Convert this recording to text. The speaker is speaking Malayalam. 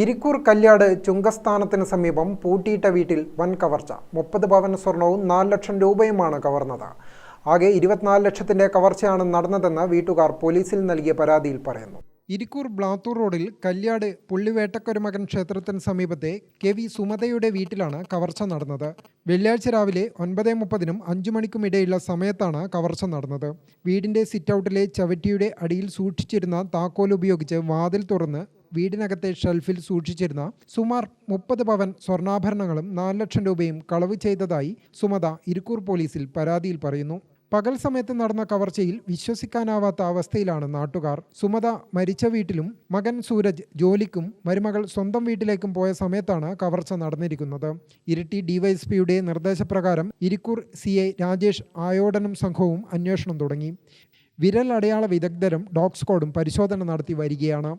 ഇരിക്കൂർ കല്യാട് ചുങ്കസ്ഥാനത്തിന് സമീപം പൂട്ടിയിട്ട വീട്ടിൽ വൻ കവർച്ച. മുപ്പത് പവൻ സ്വർണവും നാല് ലക്ഷം രൂപയുമാണ് കവർന്നത്. ആകെ ഇരുപത്തിനാല് ലക്ഷത്തിന്റെ കവർച്ചയാണ് നടന്നതെന്ന് വീട്ടുകാർ പോലീസിൽ നൽകിയ പരാതിയിൽ പറയുന്നു. ഇരിക്കൂർ ബ്ലാത്തൂർ റോഡിൽ കല്യാട് പുള്ളിവേട്ടക്കൊരുമകൻ ക്ഷേത്രത്തിന് സമീപത്തെ കെ വി സുമതയുടെ വീട്ടിലാണ് കവർച്ച നടന്നത്. വെള്ളിയാഴ്ച രാവിലെ ഒൻപത് മുപ്പതിനും അഞ്ചു മണിക്കും ഇടയിലുള്ള സമയത്താണ് കവർച്ച നടന്നത്. വീടിന്റെ സിറ്റൗട്ടിലെ ചവറ്റിയുടെ അടിയിൽ സൂക്ഷിച്ചിരുന്ന താക്കോൽ ഉപയോഗിച്ച് വാതിൽ തുറന്ന് വീടിനകത്തെ ഷെൽഫിൽ സൂക്ഷിച്ചിരുന്ന സുമാർ മുപ്പത് പവൻ സ്വർണാഭരണങ്ങളും നാല് ലക്ഷം രൂപയും കളവ് ചെയ്തതായി സുമത ഇരിക്കൂർ പോലീസിൽ പരാതിയിൽ പറയുന്നു. പകൽ സമയത്ത് നടന്ന കവർച്ചയിൽ വിശ്വസിക്കാനാവാത്ത അവസ്ഥയിലാണ് നാട്ടുകാർ. സുമത മരിച്ച വീട്ടിലും മകൻ സൂരജ് ജോലിക്കും മരുമകൾ സ്വന്തം വീട്ടിലേക്കും പോയ സമയത്താണ് കവർച്ച നടന്നിരിക്കുന്നത്. ഇരിട്ടി ഡിവൈഎസ്പിയുടെ നിർദ്ദേശപ്രകാരം ഇരിക്കൂർ സി രാജേഷ് ആയോടനും സംഘവും അന്വേഷണം തുടങ്ങി. വിരൽ അടയാള വിദഗ്ധരും ഡോഗ് സ്ക്വാഡും പരിശോധന നടത്തി വരികയാണ്.